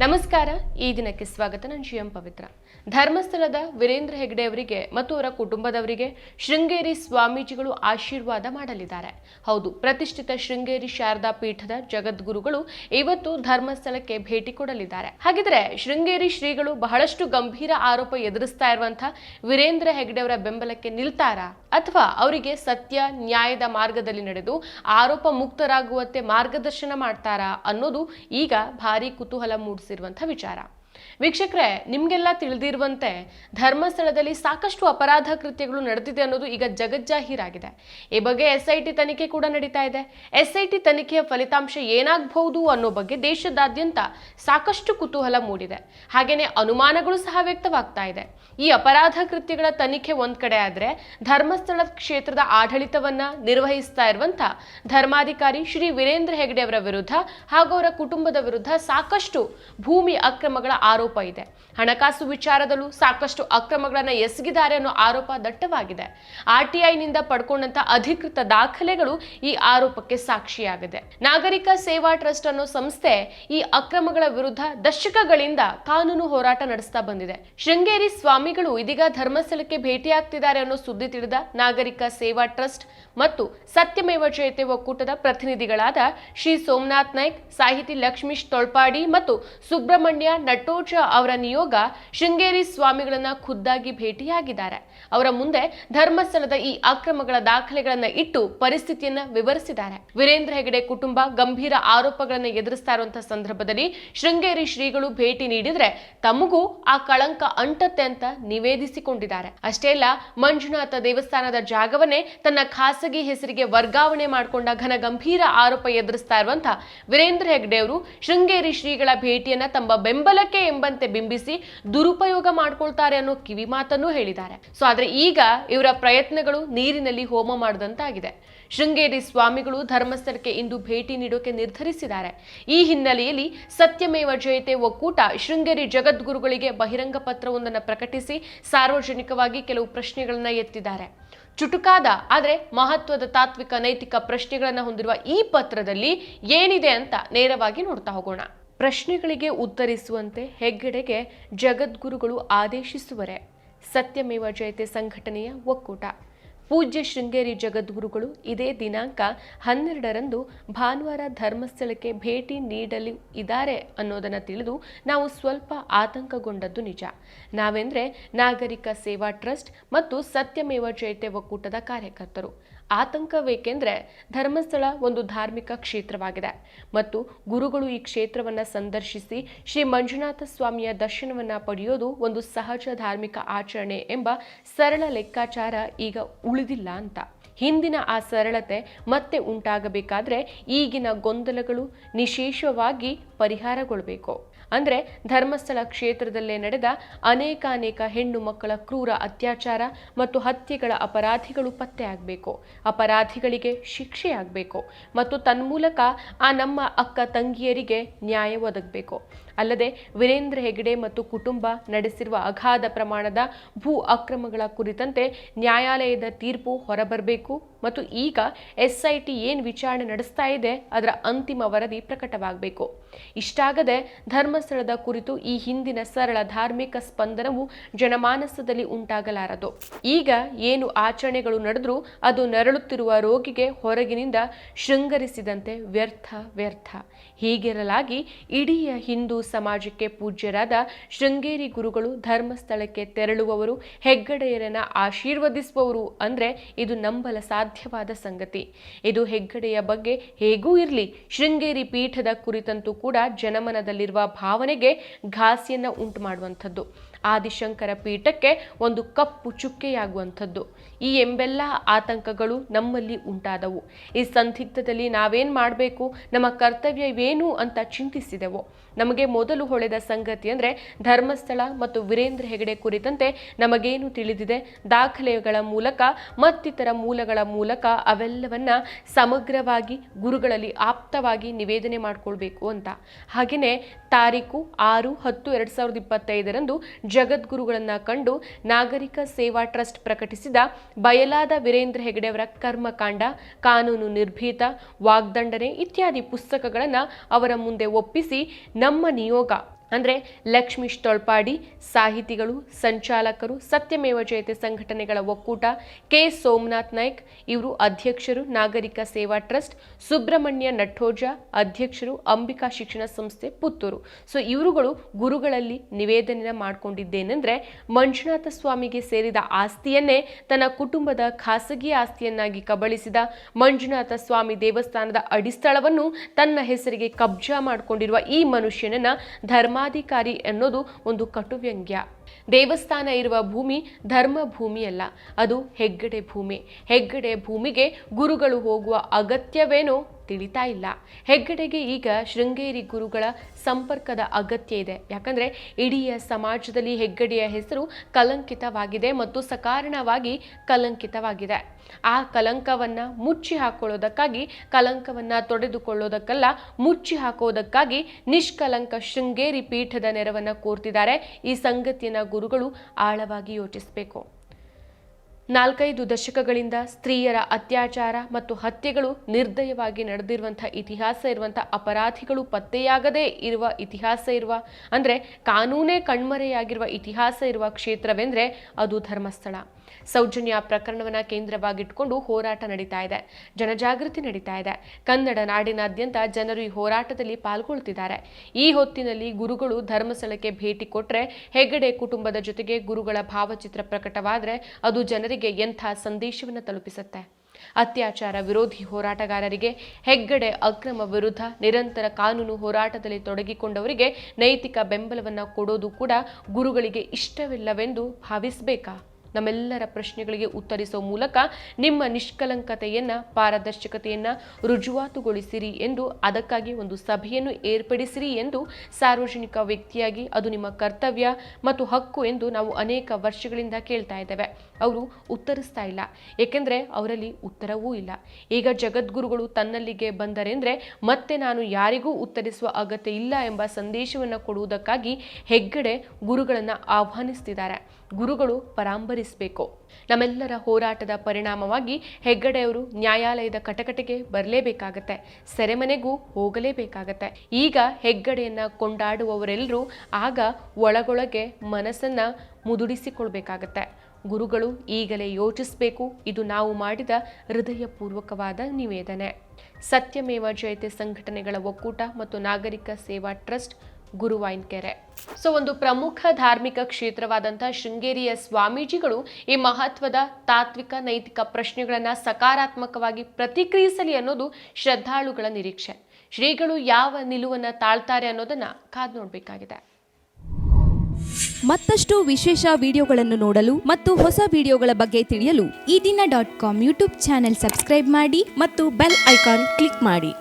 ನಮಸ್ಕಾರ, ಈ ದಿನಕ್ಕೆ ಸ್ವಾಗತ. ನಾನು ಜಿ ಎಂ ಪವಿತ್ರ. ಧರ್ಮಸ್ಥಳದ ವೀರೇಂದ್ರ ಹೆಗ್ಡೆ ಅವರಿಗೆ ಮತ್ತು ಅವರ ಕುಟುಂಬದವರಿಗೆ ಶೃಂಗೇರಿ ಸ್ವಾಮೀಜಿಗಳು ಆಶೀರ್ವಾದ ಮಾಡಲಿದ್ದಾರೆ. ಹೌದು, ಪ್ರತಿಷ್ಠಿತ ಶೃಂಗೇರಿ ಶಾರದಾ ಪೀಠದ ಜಗದ್ಗುರುಗಳು ಇವತ್ತು ಧರ್ಮಸ್ಥಳಕ್ಕೆ ಭೇಟಿ ಕೊಡಲಿದ್ದಾರೆ. ಹಾಗಿದ್ರೆ ಶೃಂಗೇರಿ ಶ್ರೀಗಳು ಬಹಳಷ್ಟು ಗಂಭೀರ ಆರೋಪ ಎದುರಿಸ್ತಾ ಇರುವಂತಹ ವೀರೇಂದ್ರ ಹೆಗ್ಡೆ ಅವರ ಬೆಂಬಲಕ್ಕೆ ನಿಲ್ತಾರಾ? ಅಥವಾ ಅವರಿಗೆ ಸತ್ಯ, ನ್ಯಾಯದ ಮಾರ್ಗದಲ್ಲಿ ನಡೆದು ಆರೋಪ ಮುಕ್ತರಾಗುವಂತೆ ಮಾರ್ಗದರ್ಶನ ಮಾಡ್ತಾರಾ ಅನ್ನೋದು ಈಗ ಭಾರಿ ಕುತೂಹಲ ಮೂಡಿಸಿರುವಂತಹ ವಿಚಾರ ವೀಕ್ಷಕರೇ, ನಿಮಗೆಲ್ಲ ತಿಳಿದಿರುವಂತೆ ಧರ್ಮಸ್ಥಳದಲ್ಲಿ ಸಾಕಷ್ಟು ಅಪರಾಧ ಕೃತ್ಯಗಳು ನಡೆದಿದೆ ಅನ್ನೋದು ಈಗ ಜಗಜ್ಜಾಹೀರಾಗಿದೆ. ಈ ಬಗ್ಗೆ ಎಸ್ ಐ ಟಿ ತನಿಖೆ ಕೂಡ ನಡೀತಾ ಇದೆ. ಎಸ್ ಐ ಟಿ ತನಿಖೆಯ ಫಲಿತಾಂಶ ಏನಾಗಬಹುದು ಅನ್ನೋ ಬಗ್ಗೆ ದೇಶದಾದ್ಯಂತ ಸಾಕಷ್ಟು ಕುತೂಹಲ ಮೂಡಿದೆ. ಹಾಗೆಯೇ ಅನುಮಾನಗಳು ಸಹ ವ್ಯಕ್ತವಾಗ್ತಾ ಇದೆ. ಈ ಅಪರಾಧ ಕೃತ್ಯಗಳ ತನಿಖೆ ಒಂದ್ ಕಡೆ ಆದ್ರೆ ಧರ್ಮಸ್ಥಳ ಕ್ಷೇತ್ರದ ಆಡಳಿತವನ್ನ ನಿರ್ವಹಿಸ್ತಾ ಇರುವಂತ ಧರ್ಮಾಧಿಕಾರಿ ಶ್ರೀ ವೀರೇಂದ್ರ ಹೆಗ್ಡೆ ಅವರ ವಿರುದ್ಧ ಹಾಗೂ ಅವರ ಕುಟುಂಬದ ವಿರುದ್ಧ ಸಾಕಷ್ಟು ಭೂಮಿ ಅಕ್ರಮಗಳ ಆರೋಪ ಇದೆ. ಹಣಕಾಸು ವಿಚಾರದಲ್ಲೂ ಸಾಕಷ್ಟು ಅಕ್ರಮಗಳನ್ನ ಎಸಗಿದ್ದಾರೆ ಅನ್ನೋ ಆರೋಪ ದಟ್ಟವಾಗಿದೆ. ಆರ್ ಟಿ ಐನಿಂದ ಪಡ್ಕೊಂಡಂತ ಅಧಿಕೃತ ದಾಖಲೆಗಳು ಈ ಆರೋಪಕ್ಕೆ ಸಾಕ್ಷಿಯಾಗಿದೆ. ನಾಗರಿಕ ಸೇವಾ ಟ್ರಸ್ಟ್ ಅನ್ನೋ ಸಂಸ್ಥೆ ಈ ಅಕ್ರಮಗಳ ವಿರುದ್ಧ ದಶಕಗಳಿಂದ ಕಾನೂನು ಹೋರಾಟ ನಡೆಸ್ತಾ ಬಂದಿದೆ. ಶೃಂಗೇರಿ ಸ್ವಾಮಿಗಳು ಇದೀಗ ಧರ್ಮಸ್ಥಳಕ್ಕೆ ಭೇಟಿಯಾಗ್ತಿದ್ದಾರೆ ಅನ್ನೋ ಸುದ್ದಿ ತಿಳಿದ ನಾಗರಿಕ ಸೇವಾ ಟ್ರಸ್ಟ್ ಮತ್ತು ಸತ್ಯಮೇವ ಜಯತೆ ಒಕ್ಕೂಟದ ಪ್ರತಿನಿಧಿಗಳಾದ ಶ್ರೀ ಸೋಮನಾಥ್ ನಾಯ್ಕ್, ಸಾಹಿತಿ ಲಕ್ಷ್ಮೀಶ್ ತೊಳ್ಪಾಡಿ ಮತ್ತು ಸುಬ್ರಹ್ಮಣ್ಯ ನಟೋಜ ಅವರ ನಿಯೋಗ ಶೃಂಗೇರಿ ಸ್ವಾಮಿಗಳನ್ನ ಖುದ್ದಾಗಿ ಭೇಟಿಯಾಗಿದ್ದಾರೆ. ಅವರ ಮುಂದೆ ಧರ್ಮಸ್ಥಳದ ಈ ಅಕ್ರಮಗಳ ದಾಖಲೆಗಳನ್ನ ಇಟ್ಟು ಪರಿಸ್ಥಿತಿಯನ್ನ ವಿವರಿಸಿದ್ದಾರೆ. ವೀರೇಂದ್ರ ಹೆಗಡೆ ಕುಟುಂಬ ಗಂಭೀರ ಆರೋಪಗಳನ್ನ ಎದುರಿಸ್ತಾ ಇರುವಂತಹ ಸಂದರ್ಭದಲ್ಲಿ ಶೃಂಗೇರಿ ಶ್ರೀಗಳು ಭೇಟಿ ನೀಡಿದ್ರೆ ತಮಗೂ ಆ ಕಳಂಕ ಅಂಟತ್ತೆ ಅಂತ ನಿವೇದಿಸಿಕೊಂಡಿದ್ದಾರೆ. ಅಷ್ಟೇ ಅಲ್ಲ, ಮಂಜುನಾಥ ದೇವಸ್ಥಾನದ ಜಾಗವನ್ನೇ ತನ್ನ ಖಾಸಗಿ ಹೆಸರಿಗೆ ವರ್ಗಾವಣೆ ಮಾಡಿಕೊಂಡ ಘನ ಗಂಭೀರ ಆರೋಪ ಎದುರಿಸ್ತಾ ಇರುವಂತಹ ವೀರೇಂದ್ರ ಹೆಗ್ಡೆ ಅವರು ಶೃಂಗೇರಿ ಶ್ರೀಗಳ ಭೇಟಿಯನ್ನ ತಮ್ಮ ಬೆಂಬಲಕ್ಕೆ ಎಂಬಂತೆ ಬಿಂಬಿಸಿ ದುರುಪಯೋಗ ಮಾಡ್ಕೊಳ್ತಾರೆ ಅನ್ನೋ ಕಿವಿ ಮಾತನ್ನು ಹೇಳಿದ್ದಾರೆ. ಸೊ ಆದ್ರೆ ಈಗ ಇವರ ಪ್ರಯತ್ನಗಳು ನೀರಿನಲ್ಲಿ ಹೋಮ ಮಾಡಿದಂತಾಗಿದೆ. ಶೃಂಗೇರಿ ಸ್ವಾಮಿಗಳು ಧರ್ಮಸ್ಥಳಕ್ಕೆ ಇಂದು ಭೇಟಿ ನೀಡೋಕೆ ನಿರ್ಧರಿಸಿದ್ದಾರೆ. ಈ ಹಿನ್ನೆಲೆಯಲ್ಲಿ ಸತ್ಯಮೇವ ಜಯತೆ ಒಕ್ಕೂಟ ಶೃಂಗೇರಿ ಜಗದ್ಗುರುಗಳಿಗೆ ಬಹಿರಂಗ ಪತ್ರವೊಂದನ್ನು ಪ್ರಕಟಿಸಿ ಸಾರ್ವಜನಿಕವಾಗಿ ಕೆಲವು ಪ್ರಶ್ನೆಗಳನ್ನ ಎತ್ತಿದ್ದಾರೆ. ಚುಟುಕಾದ, ಆದರೆ ಮಹತ್ವದ ತಾತ್ವಿಕ ನೈತಿಕ ಪ್ರಶ್ನೆಗಳನ್ನು ಹೊಂದಿರುವ ಈ ಪತ್ರದಲ್ಲಿ ಏನಿದೆ ಅಂತ ನೇರವಾಗಿ ನೋಡ್ತಾ ಹೋಗೋಣ. ಪ್ರಶ್ನೆಗಳಿಗೆ ಉತ್ತರಿಸುವಂತೆ ಹೆಗ್ಗಡೆಗೆ ಜಗದ್ಗುರುಗಳು ಆದೇಶಿಸುವರೆ. ಸತ್ಯಮೇವ ಜಯತೆ ಸಂಘಟನೆಯ ಒಕ್ಕೂಟ. ಪೂಜ್ಯ ಶೃಂಗೇರಿ ಜಗದ್ಗುರುಗಳು ಇದೇ ದಿನಾಂಕ ಹನ್ನೆರಡರಂದು ಭಾನುವಾರ ಧರ್ಮಸ್ಥಳಕ್ಕೆ ಭೇಟಿ ನೀಡಲು ಇದ್ದಾರೆ ಅನ್ನೋದನ್ನು ತಿಳಿದು ನಾವು ಸ್ವಲ್ಪ ಆತಂಕಗೊಂಡದ್ದು ನಿಜ. ನಾವೆಂದರೆ ನಾಗರಿಕ ಸೇವಾ ಟ್ರಸ್ಟ್ ಮತ್ತು ಸತ್ಯಮೇವ ಜಯತೆ ಒಕ್ಕೂಟದ ಕಾರ್ಯಕರ್ತರು. ಆತಂಕವೇಕೆಂದರೆ ಧರ್ಮಸ್ಥಳ ಒಂದು ಧಾರ್ಮಿಕ ಕ್ಷೇತ್ರವಾಗಿದೆ. ಮತ್ತು ಗುರುಗಳು ಈ ಕ್ಷೇತ್ರವನ್ನು ಸಂದರ್ಶಿಸಿ ಶ್ರೀ ಮಂಜುನಾಥ ಸ್ವಾಮಿಯ ದರ್ಶನವನ್ನು ಪಡೆಯೋದು ಒಂದು ಸಹಜ ಧಾರ್ಮಿಕ ಆಚರಣೆ ಎಂಬ ಸರಳ ಲೆಕ್ಕಾಚಾರ ಈಗ ಉಳಿದಿಲ್ಲ ಅಂತ. ಹಿಂದಿನ ಆ ಸರಳತೆ ಮತ್ತೆ ಉಂಟಾಗಬೇಕಾದ್ರೆ ಈಗಿನ ಗೊಂದಲಗಳು ನಿಶೇಷವಾಗಿ ಪರಿಹಾರಗೊಳ್ಳಬೇಕು ಅಂದರೆ ಧರ್ಮಸ್ಥಳ ಕ್ಷೇತ್ರದಲ್ಲೇ ನಡೆದ ಅನೇಕಾನೇಕ ಹೆಣ್ಣು ಮಕ್ಕಳ ಕ್ರೂರ ಅತ್ಯಾಚಾರ ಮತ್ತು ಹತ್ಯೆಗಳ ಅಪರಾಧಿಗಳು ಪತ್ತೆಯಾಗಬೇಕು ಅಪರಾಧಿಗಳಿಗೆ ಶಿಕ್ಷೆಯಾಗಬೇಕು ಮತ್ತು ತನ್ಮೂಲಕ ಆ ನಮ್ಮ ಅಕ್ಕ ತಂಗಿಯರಿಗೆ ನ್ಯಾಯ ಒದಗಬೇಕು. ಅಲ್ಲದೆ ವೀರೇಂದ್ರ ಹೆಗಡೆ ಮತ್ತು ಕುಟುಂಬ ನಡೆಸಿರುವ ಅಗಾಧ ಪ್ರಮಾಣದ ಭೂ ಅಕ್ರಮಗಳ ಕುರಿತಂತೆ ನ್ಯಾಯಾಲಯದ ತೀರ್ಪು ಹೊರಬರಬೇಕು ಮತ್ತು ಈಗ ಎಸ್ಐಟಿ ಏನು ವಿಚಾರಣೆ ನಡೆಸ್ತಾ ಇದೆ ಅದರ ಅಂತಿಮ ವರದಿ ಪ್ರಕಟವಾಗಬೇಕು. ಇಷ್ಟಾಗದೆ ಧರ್ಮಸ್ಥಳದ ಕುರಿತು ಈ ಹಿಂದಿನ ಸರಳ ಧಾರ್ಮಿಕ ಸ್ಪಂದನವು ಜನಮಾನಸದಲ್ಲಿ ಉಂಟಾಗಲಾರದು. ಈಗ ಏನು ಆಚರಣೆಗಳು ನಡೆದರೂ ಅದು ನರಳುತ್ತಿರುವ ರೋಗಿಗೆ ಹೊರಗಿನಿಂದ ಶೃಂಗರಿಸಿದಂತೆ ವ್ಯರ್ಥ ವ್ಯರ್ಥ. ಹೀಗಿರಲಾಗಿ ಇಡೀ ಹಿಂದೂ ಸಮಾಜಕ್ಕೆ ಪೂಜ್ಯರಾದ ಶೃಂಗೇರಿ ಗುರುಗಳು ಧರ್ಮಸ್ಥಳಕ್ಕೆ ತೆರಳುವವರು, ಹೆಗ್ಗಡೆಯರನ್ನ ಆಶೀರ್ವದಿಸುವವರು ಅಂದ್ರೆ ಇದು ನಂಬಲ ಸಾಧ್ಯವಾದ ಸಂಗತಿ. ಇದು ಹೆಗ್ಗಡೆಯ ಬಗ್ಗೆ ಹೇಗೂ ಇರಲಿ, ಶೃಂಗೇರಿ ಪೀಠದ ಕುರಿತಂತೂ ಕೂಡ ಜನಮನದಲ್ಲಿರುವ ಭಾವನೆಗೆ ಘಾಸಿಯನ್ನು ಉಂಟು ಮಾಡುವಂಥದ್ದು ಆದಿಶಂಕರ ಪೀಠಕ್ಕೆ ಒಂದು ಕಪ್ಪು ಚುಕ್ಕೆಯಾಗುವಂಥದ್ದು. ಈ ಎಂಬೆಲ್ಲ ಆತಂಕಗಳು ನಮ್ಮಲ್ಲಿ ಉಂಟಾದವು. ಈ ಸಂದಿಗ್ಧದಲ್ಲಿ ನಾವೇನು ಮಾಡಬೇಕು? ನಮ್ಮ ಕರ್ತವ್ಯವೇನು ಅಂತ ಚಿಂತಿಸಿದೆವು. ನಮಗೆ ಮೊದಲು ಹೊಳೆದ ಸಂಗತಿ ಅಂದರೆ ಧರ್ಮಸ್ಥಳ ಮತ್ತು ವೀರೇಂದ್ರ ಹೆಗಡೆ ಕುರಿತಂತೆ ನಮಗೇನು ತಿಳಿದಿದೆ? ದಾಖಲೆಗಳ ಮೂಲಕ ಮತ್ತಿತರ ಮೂಲಗಳ ಮೂಲಕ ಅವೆಲ್ಲವನ್ನ ಸಮಗ್ರವಾಗಿ ಗುರುಗಳಲ್ಲಿ ಆಪ್ತವಾಗಿ ನಿವೇದನೆ ಮಾಡಿಕೊಳ್ಬೇಕು ಅಂತ. ಹಾಗೆಯೇ ತಾರೀಕು ಆರು ಹತ್ತು ಎರಡು ಸಾವಿರದ ಇಪ್ಪತ್ತೈದರಂದು ಜಗದ್ಗುರುಗಳನ್ನ ಕಂಡು ನಾಗರಿಕ ಸೇವಾ ಟ್ರಸ್ಟ್ ಪ್ರಕಟಿಸಿದ ಬಯಲಾದ ವೀರೇಂದ್ರ ಹೆಗಡೆ ಅವರ ಕರ್ಮಕಾಂಡ, ಕಾನೂನು ನಿರ್ಭೀತ, ವಾಗ್ದಂಡನೆ ಇತ್ಯಾದಿ ಪುಸ್ತಕಗಳನ್ನು ಅವರ ಮುಂದೆ ಒಪ್ಪಿಸಿ ನಮ್ಮ ನಿಯೋಗ ಅಂದರೆ ಲಕ್ಷ್ಮೀಶ್ ತೊಳ್ಪಾಡಿ ಸಾಹಿತಿಗಳು, ಸಂಚಾಲಕರು, ಸತ್ಯಮೇವ ಜಯತೆ ಸಂಘಟನೆಗಳ ಒಕ್ಕೂಟ, ಕೆ ಸೋಮನಾಥ್ ನಾಯ್ಕ್, ಇವರು ಅಧ್ಯಕ್ಷರು, ನಾಗರಿಕ ಸೇವಾ ಟ್ರಸ್ಟ್, ಸುಬ್ರಹ್ಮಣ್ಯ ನಟ್ಟೋಜ ಅಧ್ಯಕ್ಷರು, ಅಂಬಿಕಾ ಶಿಕ್ಷಣ ಸಂಸ್ಥೆ, ಪುತ್ತೂರು. ಸೊ ಇವರುಗಳು ಗುರುಗಳಲ್ಲಿ ನಿವೇದನೆ ಮಾಡಿಕೊಂಡಿದ್ದೇನೆಂದರೆ ಮಂಜುನಾಥ ಸ್ವಾಮಿಗೆ ಸೇರಿದ ಆಸ್ತಿಯನ್ನೇ ತನ್ನ ಕುಟುಂಬದ ಖಾಸಗಿ ಆಸ್ತಿಯನ್ನಾಗಿ ಕಬಳಿಸಿದ ಮಂಜುನಾಥ ಸ್ವಾಮಿ ದೇವಸ್ಥಾನದ ಅಡಿಸ್ಥಳವನ್ನು ತನ್ನ ಹೆಸರಿಗೆ ಕಬ್ಜಾ ಮಾಡಿಕೊಂಡಿರುವ ಈ ಮನುಷ್ಯನನ್ನ ಧರ್ಮಾಧಿಕಾರಿ ಅನ್ನೋದು ಒಂದು ಕಟುವ್ಯಂಗ್ಯ. ದೇವಸ್ಥಾನ ಇರುವ ಭೂಮಿ ಧರ್ಮ ಭೂಮಿಯಲ್ಲ, ಅದು ಹೆಗ್ಗಡೆ ಭೂಮಿ. ಹೆಗ್ಗಡೆ ಭೂಮಿಗೆ ಗುರುಗಳು ಹೋಗುವ ಅಗತ್ಯವೇನೋ ತಿಳಿತಾ ಇಲ್ಲ. ಹೆಗ್ಗಡೆಗೆ ಈಗ ಶೃಂಗೇರಿ ಗುರುಗಳ ಸಂಪರ್ಕದ ಅಗತ್ಯ ಇದೆ. ಯಾಕಂದ್ರೆ ಇಡೀ ಸಮಾಜದಲ್ಲಿ ಹೆಗ್ಗಡೆಯ ಹೆಸರು ಕಲಂಕಿತವಾಗಿದೆ ಮತ್ತು ಸಕಾರಣವಾಗಿ ಕಲಂಕಿತವಾಗಿದೆ. ಆ ಕಲಂಕವನ್ನ ಮುಚ್ಚಿ ಹಾಕೊಳ್ಳೋದಕ್ಕಾಗಿ, ಕಲಂಕವನ್ನ ತೊಡೆದುಕೊಳ್ಳೋದಕ್ಕಲ್ಲ, ಮುಚ್ಚಿ ಹಾಕೋದಕ್ಕಾಗಿ ನಿಷ್ಕಲಂಕ ಶೃಂಗೇರಿ ಪೀಠದ ನೆರವನ್ನ ಕೋರ್ತಿದ್ದಾರೆ. ಈ ಸಂಗತಿಯನ್ನ ಗುರುಗಳು ಆಳವಾಗಿ ಯೋಚಿಸಬೇಕು. ನಾಲ್ಕೈದು ದಶಕಗಳಿಂದ ಸ್ತ್ರೀಯರ ಅತ್ಯಾಚಾರ ಮತ್ತು ಹತ್ಯೆಗಳು ನಿರ್ದಯವಾಗಿ ನಡೆದಿರುವಂಥ ಇತಿಹಾಸ ಇರುವಂಥ ಅಪರಾಧಿಗಳು ಪತ್ತೆಯಾಗದೇ ಇರುವ ಇತಿಹಾಸ ಇರುವ, ಅಂದರೆ ಕಾನೂನೇ ಕಣ್ಮರೆಯಾಗಿರುವ ಇತಿಹಾಸ ಇರುವ ಕ್ಷೇತ್ರವೆಂದರೆ ಅದು ಧರ್ಮಸ್ಥಳ. ಸೌಜನ್ಯ ಪ್ರಕರಣವನ್ನ ಕೇಂದ್ರವಾಗಿಟ್ಟುಕೊಂಡು ಹೋರಾಟ ನಡೀತಾ ಇದೆ. ಜನಜಾಗೃತಿ ನಡೀತಾ ಇದೆ. ಕನ್ನಡ ನಾಡಿನಾದ್ಯಂತ ಜನರು ಈ ಹೋರಾಟದಲ್ಲಿ ಪಾಲ್ಗೊಳ್ತಿದ್ದಾರೆ. ಈ ಹೊತ್ತಿನಲ್ಲಿ ಗುರುಗಳು ಧರ್ಮಸ್ಥಳಕ್ಕೆ ಭೇಟಿ ಕೊಟ್ಟರೆ ಹೆಗಡೆ ಕುಟುಂಬದ ಜೊತೆಗೆ ಗುರುಗಳ ಭಾವಚಿತ್ರ ಪ್ರಕಟವಾದರೆ ಅದು ಜನರಿಗೆ ಎಂಥ ಸಂದೇಶವನ್ನು ತಲುಪಿಸುತ್ತೆ? ಅತ್ಯಾಚಾರ ವಿರೋಧಿ ಹೋರಾಟಗಾರರಿಗೆ ಹೆಗ್ಗಡೆ ಅಕ್ರಮ ವಿರುದ್ಧ ನಿರಂತರ ಕಾನೂನು ಹೋರಾಟದಲ್ಲಿ ತೊಡಗಿಕೊಂಡವರಿಗೆ ನೈತಿಕ ಬೆಂಬಲವನ್ನು ಕೊಡೋದು ಕೂಡ ಗುರುಗಳಿಗೆ ಇಷ್ಟವಿಲ್ಲವೆಂದು ಭಾವಿಸಬೇಕಾ? ನಮ್ಮೆಲ್ಲರ ಪ್ರಶ್ನೆಗಳಿಗೆ ಉತ್ತರಿಸುವ ಮೂಲಕ ನಿಮ್ಮ ನಿಷ್ಕಲಂಕತೆಯನ್ನು, ಪಾರದರ್ಶಕತೆಯನ್ನು ರುಜುವಾತುಗೊಳಿಸಿರಿ ಎಂದು, ಅದಕ್ಕಾಗಿ ಒಂದು ಸಭೆಯನ್ನು ಏರ್ಪಡಿಸಿರಿ ಎಂದು ಸಾರ್ವಜನಿಕ ವ್ಯಕ್ತಿಯಾಗಿ ಅದು ನಿಮ್ಮ ಕರ್ತವ್ಯ ಮತ್ತು ಹಕ್ಕು ಎಂದು ನಾವು ಅನೇಕ ವರ್ಷಗಳಿಂದ ಕೇಳ್ತಾ ಇದ್ದೇವೆ. ಅವರು ಉತ್ತರಿಸ್ತಾ ಇಲ್ಲ. ಏಕೆಂದರೆ ಅವರಲ್ಲಿ ಉತ್ತರವೂ ಇಲ್ಲ. ಈಗ ಜಗದ್ಗುರುಗಳು ತನ್ನಲ್ಲಿಗೆ ಬಂದರೆಂದರೆ ಮತ್ತೆ ನಾನು ಯಾರಿಗೂ ಉತ್ತರಿಸುವ ಅಗತ್ಯ ಇಲ್ಲ ಎಂಬ ಸಂದೇಶವನ್ನು ಕೊಡುವುದಕ್ಕಾಗಿ ಹೆಗ್ಗಡೆ ಗುರುಗಳನ್ನು ಆಹ್ವಾನಿಸ್ತಿದ್ದಾರೆ. ಗುರುಗಳು ಪರಾಂಬರಿಸಬೇಕು. ನಮ್ಮೆಲ್ಲರ ಹೋರಾಟದ ಪರಿಣಾಮವಾಗಿ ಹೆಗ್ಗಡೆಯವರು ನ್ಯಾಯಾಲಯದ ಕಟಕಟೆಗೆ ಬರಲೇಬೇಕಾಗತ್ತೆ, ಸೆರೆಮನೆಗೂ ಹೋಗಲೇಬೇಕಾಗತ್ತೆ. ಈಗ ಹೆಗ್ಗಡೆಯನ್ನ ಕೊಂಡಾಡುವವರೆಲ್ಲರೂ ಆಗ ಒಳಗೊಳಗೆ ಮನಸ್ಸನ್ನ ಮುದುಡಿಸಿಕೊಳ್ಬೇಕಾಗತ್ತೆ. ಗುರುಗಳು ಈಗಲೇ ಯೋಚಿಸಬೇಕು, ಇದು ನಾವು ಮಾಡಿದ ಹೃದಯಪೂರ್ವಕವಾದ ನಿವೇದನೆ. ಸತ್ಯಮೇವ ಜಯತೆ ಸಂಘಟನೆಗಳ ಒಕ್ಕೂಟ ಮತ್ತು ನಾಗರಿಕ ಸೇವಾ ಟ್ರಸ್ಟ್ ಗುರುವಾಯಿನ್ಕೆರೆ ಸೊ, ಒಂದು ಪ್ರಮುಖ ಧಾರ್ಮಿಕ ಕ್ಷೇತ್ರವಾದಂತಹ ಶೃಂಗೇರಿಯ ಸ್ವಾಮೀಜಿಗಳು ಈ ಮಹತ್ವದ ತಾತ್ವಿಕ, ನೈತಿಕ ಪ್ರಶ್ನೆಗಳನ್ನು ಸಕಾರಾತ್ಮಕವಾಗಿ ಪ್ರತಿಕ್ರಿಯಿಸಲಿ ಅನ್ನೋದು ಶ್ರದ್ಧಾಳುಗಳ ನಿರೀಕ್ಷೆ. ಶ್ರೀಗಳು ಯಾವ ನಿಲುವನ್ನ ತಾಳ್ತಾರೆ ಅನ್ನೋದನ್ನ ಕಾದು ನೋಡಬೇಕಾಗಿದೆ. ಮತ್ತಷ್ಟು ವಿಶೇಷ ವಿಡಿಯೋಗಳನ್ನು ನೋಡಲು ಮತ್ತು ಹೊಸ ವಿಡಿಯೋಗಳ ಬಗ್ಗೆ ತಿಳಿಯಲು ಈ ದಿನ dot com YouTube channel subscribe ಮಾಡಿ ಮತ್ತು ಬೆಲ್ ಐಕಾನ್ ಕ್ಲಿಕ್ ಮಾಡಿ.